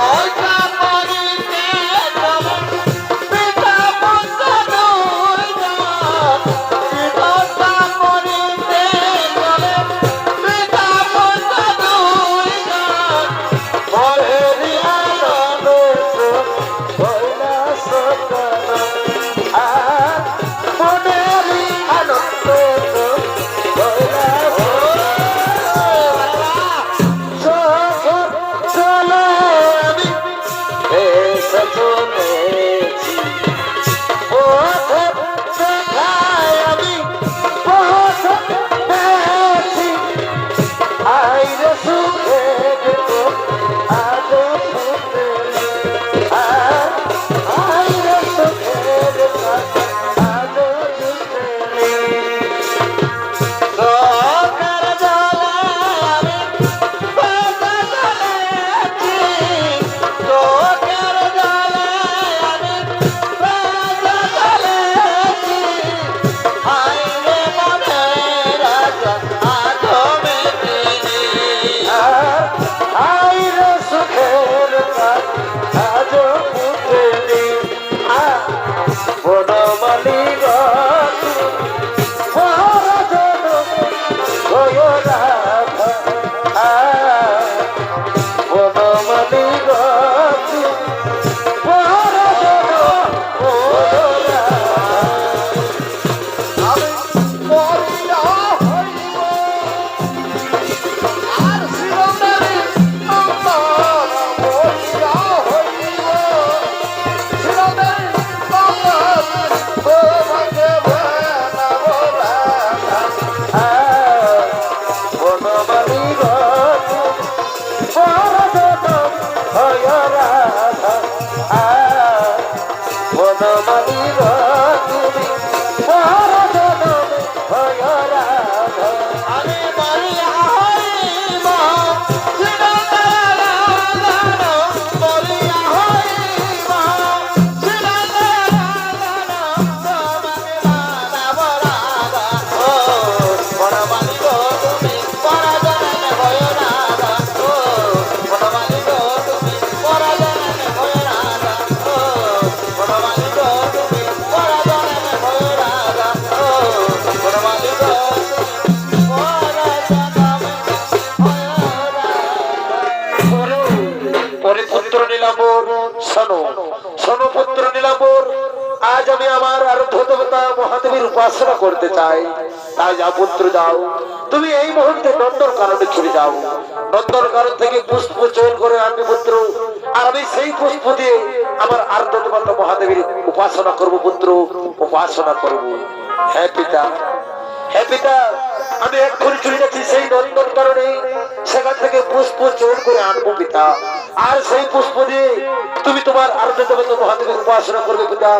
আর I শোনো শোনো পুত্র নীলাম্বর, আজ আমি আমার আরাধ্য মহাদেবীর উপাসনা করতে চাই। তাই যা পুত্র যাও, তুমি এই মুহূর্তে নন্দন কারণে চলে যাও। নন্দন কারণ থেকে পুষ্প চয়ন করে আনবে পুত্র, আর আমি সেই পুষ্প দিয়ে আমার আরাধ্য মহাদেবীর উপাসনা করব পুত্র, উপাসনা করব। হ্যাঁ পিতা হ্যাঁ পিতা, আমি এক্ষুনি চলে যাচ্ছি সেই নন্দন কারণে আনব পিতা আর সেই পুষ্প দিয়ে তুমি তোমার আরাধ্য দেবতা মহাদেবের উপাসনা করবে পিতা